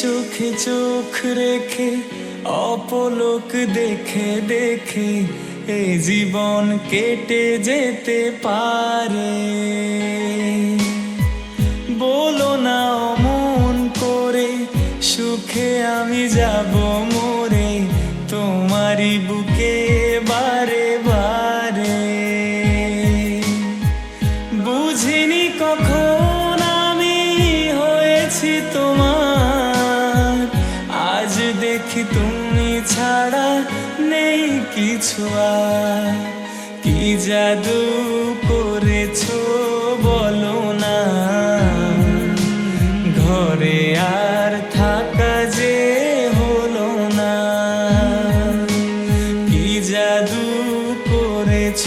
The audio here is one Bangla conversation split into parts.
চোখে চোখ রেখে, অপলোক দেখে দেখে এ জীবন কেটে যেতে পারে। বলো না অমন করে, সুখে আমি যাব মোরে, তোমারই বুকে বারে বারে। বুঝিনি কখন আমি হয়েছি তোমার আজ দেখি তুমি ছাড়া নেই কিছু আর। কি জাদু করেছ বলো না। ঘরে আর থাকা যে হলো না। কি জাদু করেছ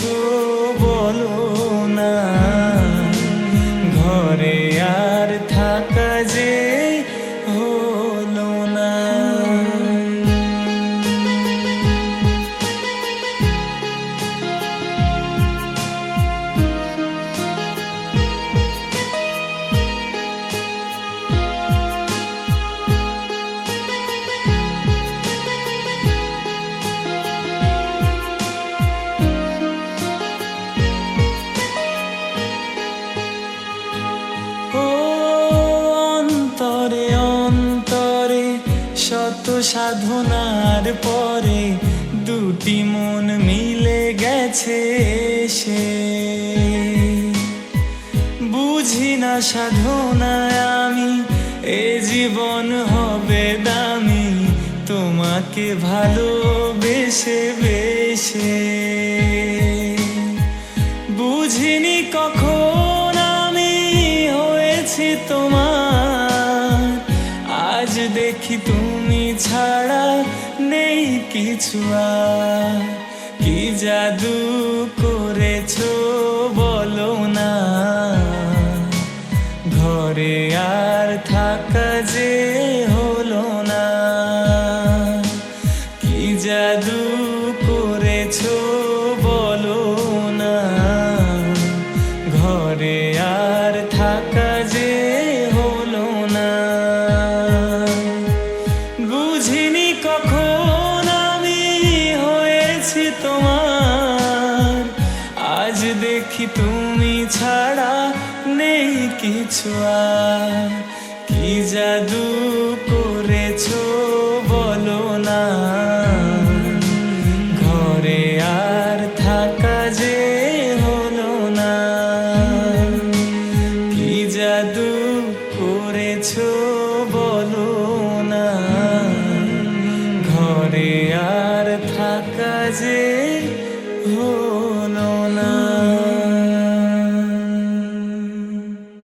অন্তরে অন্তরে শত সাধনার পরে দুটি মন মিলে গেছে সে। বুঝি না সাধনায় আমি, এ জীবন হবে দামি, তোমাকে ভালোবেসে বেসে বুঝিনি কখন আমি হয়েছি তোমার দেখি তুমি ছাড়া নেই কিছু কি জাদু করেছ বলো না। ঘরে আর থাকা যে হলো না। কি জাদু করেছ ছাড়া নেই কিছু আর। কি জাদু করেছ বলো না। ঘরে আর থাকা যে হলো না। কি জাদু করেছ বলো না। ঘরে আর থাকা যে হলো